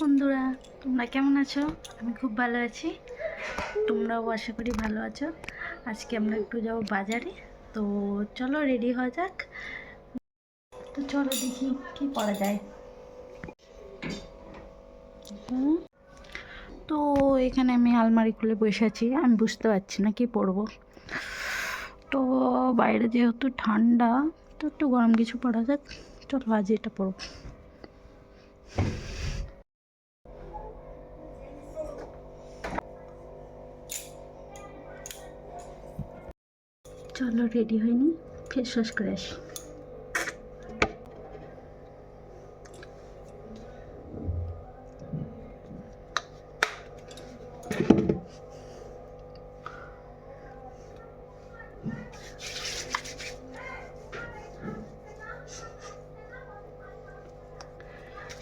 বন্ধুরা, তোমরা কেমন আছো? আমি খুব ভালো আছি। তোমরাও আশা করি ভালো আছো। আজকে আমরা একটু যাব বাজারে। তো চলো রেডি হওয়া যাক। তো চলো দেখি কি করা যায়। তো এখানে আমি আলমারি খুলে বসে আছি। আমি বুঝতে পারছি না কি পরবো। তো বাইরে যেহেতু ঠান্ডা, তো একটু গরম কিছু পরা যাক। চলো আজ এটা পরবো। চলো রেডি হয়নি? ফেস ওয়াশ করে আসি।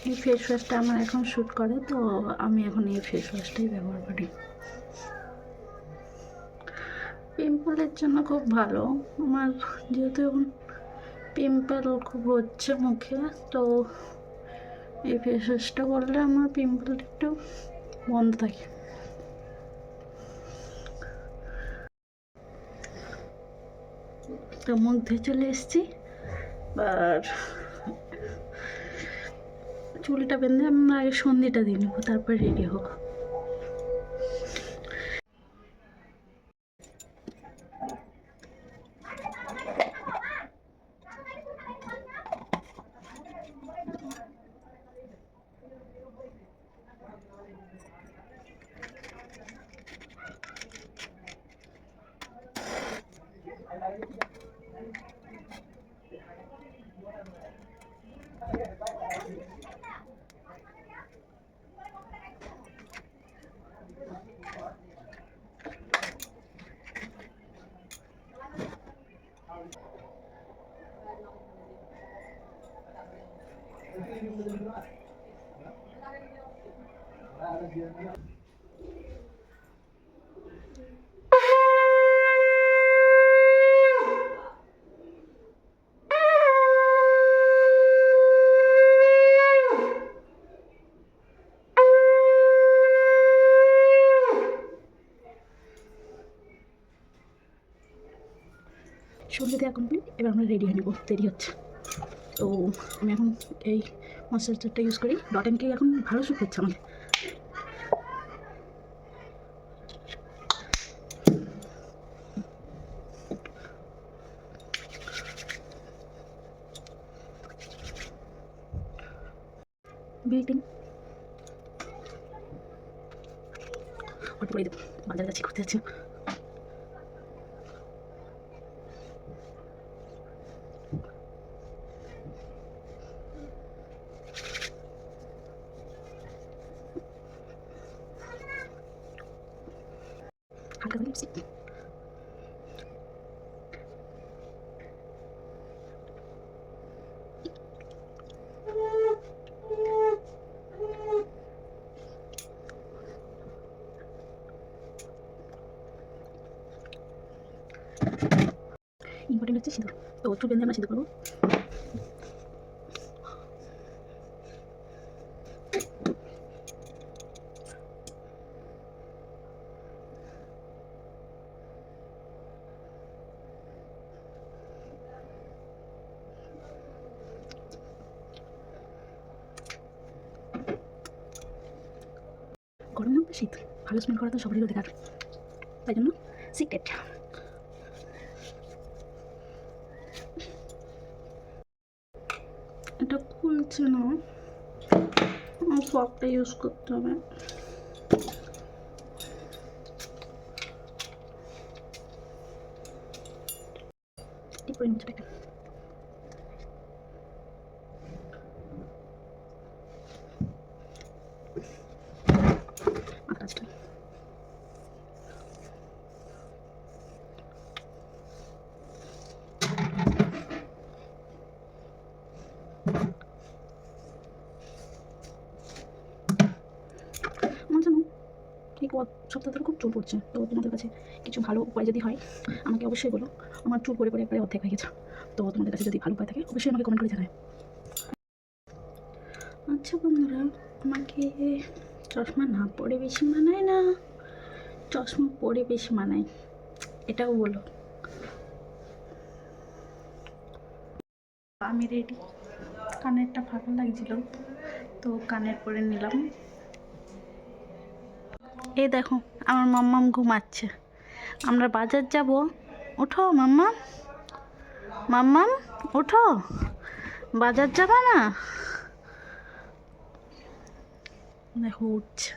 এই ফেস ওয়াশটা আমার এখন শ্যুট করে, তো আমি এখন এই ফেস ওয়াশটাই ব্যবহার করি। পিম্পলের জন্য খুব ভালো। আমার যেহেতু এখন পিম্পল খুব হচ্ছে মুখে, তো এই ফেস করলে আমার পিম্পলটা একটু বন্ধ থাকে। তো মুখ ধুয়ে চলে এসেছি। আর চুলটা বেঁধে আমরা আগে সন্ধিটা দিয়ে নেব, তারপর রেডি হব। সন্ধ্যে দেওয়া কমপ্লিট এবার আমরা রেডি হয়ে নেব, দেরি হচ্ছে। তো আমি এখন এই ময়শ্চারাইজারটা ইউজ করি। ডট অ্যান্ড কি এখন ভালো শ্যুট হচ্ছে আমাকে বিল্ডিং অল্প করে দেবো বাজারে যাচ্ছি ঘুরতে যাচ্ছি হালকা করে ইম্পর্টেন্ট হচ্ছে সিঁদুর তো বেঁধে আমরা সিঁদুর করব গরম না শীত ভালো স্মেল করা তো সবারই অধিকার তাই জন্য সিক্রেট এটা খুলছে না। ফকটা ইউজ করতে হবে। ঠিক করে নিচ্ছে এটা মাথা কাজটা আমার জানো এই কত সপ্তাহ ধরে খুব চুল পড়ছে। তো তোমাদের কাছে কিছু ভালো উপায় যদি হয়, আমাকে অবশ্যই বলো। আমার চুল পরে পরে একবারে অর্ধেক হয়ে গেছে। তো তোমাদের কাছে যদি ভালো উপায় থাকে, অবশ্যই আমাকে কমেন্ট করে জানায় আচ্ছা বন্ধুরা আমাকে চশমা না পরে বেশি মানায় না? চশমা পরে বেশি মানায়। এটাও বলো। আমি রেডি কানেরটা ফাঁকা লাগছিল। তো কানের পরে নিলাম। এই দেখো আমার মাম্মাম ঘুমাচ্ছে। আমরা বাজার যাব। ওঠো মাম্মা মাম্মাম ওঠো। বাজার যাবা না? দেখো উঠছে।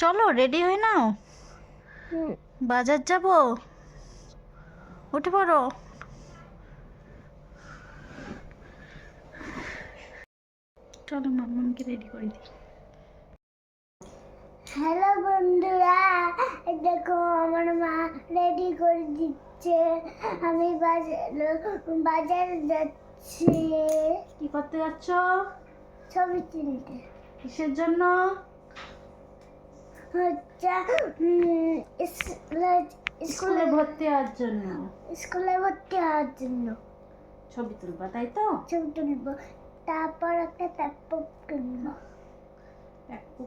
চলো রেডি হয়ে নাও। বাজার যাব। উঠে পড়ো। চলো মাম্মামকে রেডি করে দিই। হ্যালো বন্ধুরা দেখো আমার মা রেডি করে দিচ্ছে। আমি বাজার যাচ্ছি। কি করতে যাচ্ছ? ছবি তুলতে। কিসের জন্য? হচ্ছে স্কুলে ভর্তি হওয়ার জন্য। স্কুলে ভর্তি হওয়ার জন্য। ছবি তুলবা তাই তো? ছবি তুলবো। তারপর একটা ল্যাপটপ কিনবো।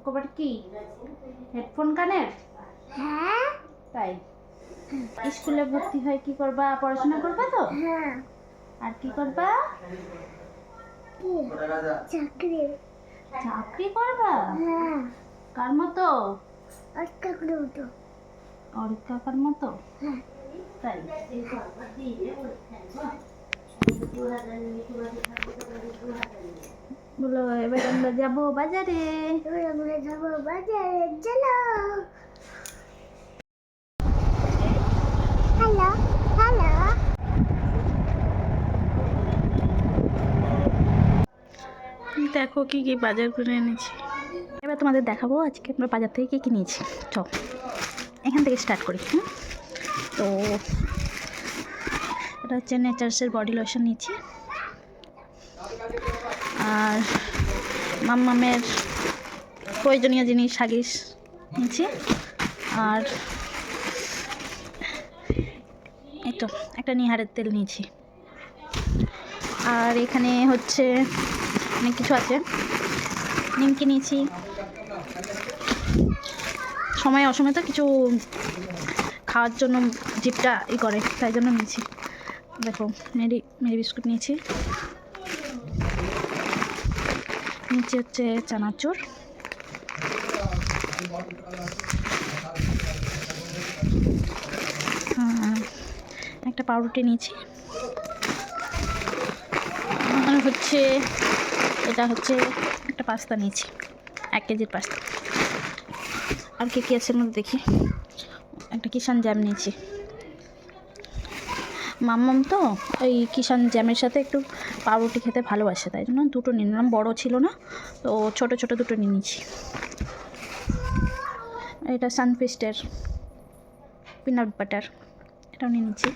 আবার কি? হেডফোন কানের? হ্যাঁ। তাই? স্কুলে ভর্তি হয় কি করবা? পড়াশোনা করবা তো? হ্যাঁ। আর কি করবা? চাকরি। চাকরি করবা? হ্যাঁ। কার মতো? করে অরিক কাকার মতো? হ্যাঁ। তাই? বলো এবার আমরা যাব বাজারে। আমরা যাব বাজারে চলো। Hello hello. দেখো কি কি বাজার করে এনেছি। এবার তোমাদের দেখাবো আজকে আমরা বাজার থেকে কি কি নিয়েছি। চ এখান থেকে স্টার্ট করি হুম? তো এটা হচ্ছে নেচার্সের বডি লোশন নিয়েছি আর মাম্মামের প্রয়োজনীয় জিনিস সাগিস নিয়েছি আর এই তো একটা নিহারের তেল নিয়েছি আর এখানে হচ্ছে অনেক কিছু আছে। নিমকি নিয়েছি সময় অসময় তো কিছু খাওয়ার জন্য জিপটা ই করে, তাই জন্য নিয়েছি দেখো, মেরি মেরি বিস্কুট নিয়েছি। নিচে হচ্ছে চানাচুর আর একটা পাউরুটি নিয়েছি। আর হচ্ছে, এটা হচ্ছে একটা পাস্তা নিয়েছি, এক কেজির পাস্তা। আর কি কী আছে মধ্যে দেখি। একটা কিষান জ্যাম নিয়েছি। মাম্মাম তো ওই কিষান জ্যামের সাথে একটু পাউরুটি খেতে ভালোবাসে, তাই জন্য দুটো নিয়ে নিলাম। বড়ো ছিল না, তো ছোট ছোট দুটো নিয়ে নিয়েছি এটা সানফিস্টের, পিনাট বাটার, এটাও নিয়ে নিচ্ছি।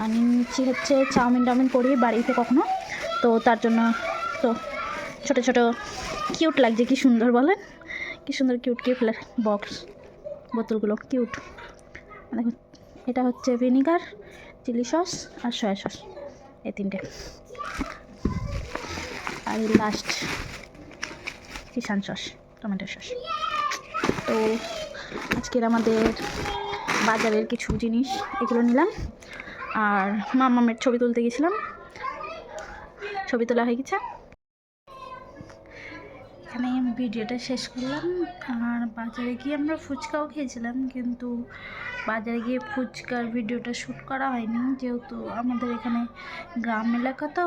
আর নিয়ে নিচ্ছি হচ্ছে চাউমিন টাউমিন করি বাড়িতে কখনো, তো তার জন্য তো ছোট ছোট কিউট লাগছে, কি সুন্দর বলেন? কি সুন্দর কিউট কিউট বক্স বোতলগুলো কিউট। এটা হচ্ছে ভিনিগার, চিলি সস আর সয়া সস, এই তিনটে। আর last Kissan sauce, tomato sauce. তো আজকের আমাদের বাজারের কিছু জিনিস, এগুলো নিলাম। আর মামামের ছবি তুলতে গেছিলাম। ছবি তোলা হয়ে গেছে। এখানে ভিডিওটা শেষ করলাম। আর বাজারে গিয়ে আমরা ফুচকাও খেয়েছিলাম, কিন্তু বাজারে গিয়ে ফুচকার ভিডিওটা শ্যুট করা হয়নি। যেহেতু আমাদের এখানে গ্রাম এলাকা তো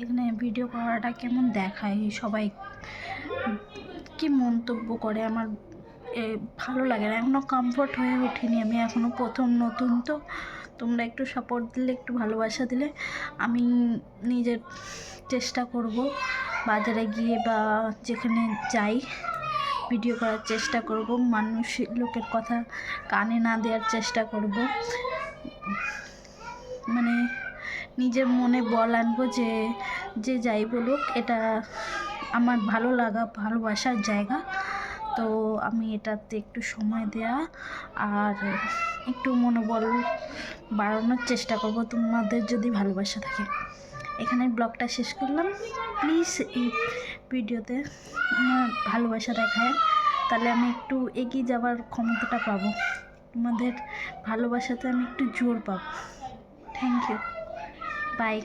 এখানে ভিডিও করাটা কেমন দেখায়? সবাই কি মন্তব্য করে? আমার ভালো লাগে না। এখনও কমফোর্ট হয়ে ওঠিনি আমি এখনও প্রথম নতুন তো। তোমরা একটু সাপোর্ট দিলে, একটু ভালোবাসা দিলে আমি নিজের চেষ্টা করব। বাজারে গিয়ে বা যেখানে যাই ভিডিও করার চেষ্টা করব। মানুষ লোকের কথা কানে না দেওয়ার চেষ্টা করব। মানে নিজের মনে বল আনব যে যে যাই বলুক, এটা আমার ভালো লাগা, ভালোবাসার জায়গা। তো আমি এটাতে একটু সময় দেওয়া আর একটু মনোবল বাড়ানোর চেষ্টা করব। তোমাদের যদি ভালোবাসা থাকে। এখানে ব্লগটা শেষ করলাম। প্লিজ এই ভিডিওতে ভালোবাসা দেখায়। তাহলে আমি একটু এগিয়ে যাওয়ার ক্ষমতাটা পাবো। তোমাদের ভালোবাসাতে আমি একটু জোর পাবো। Thank you by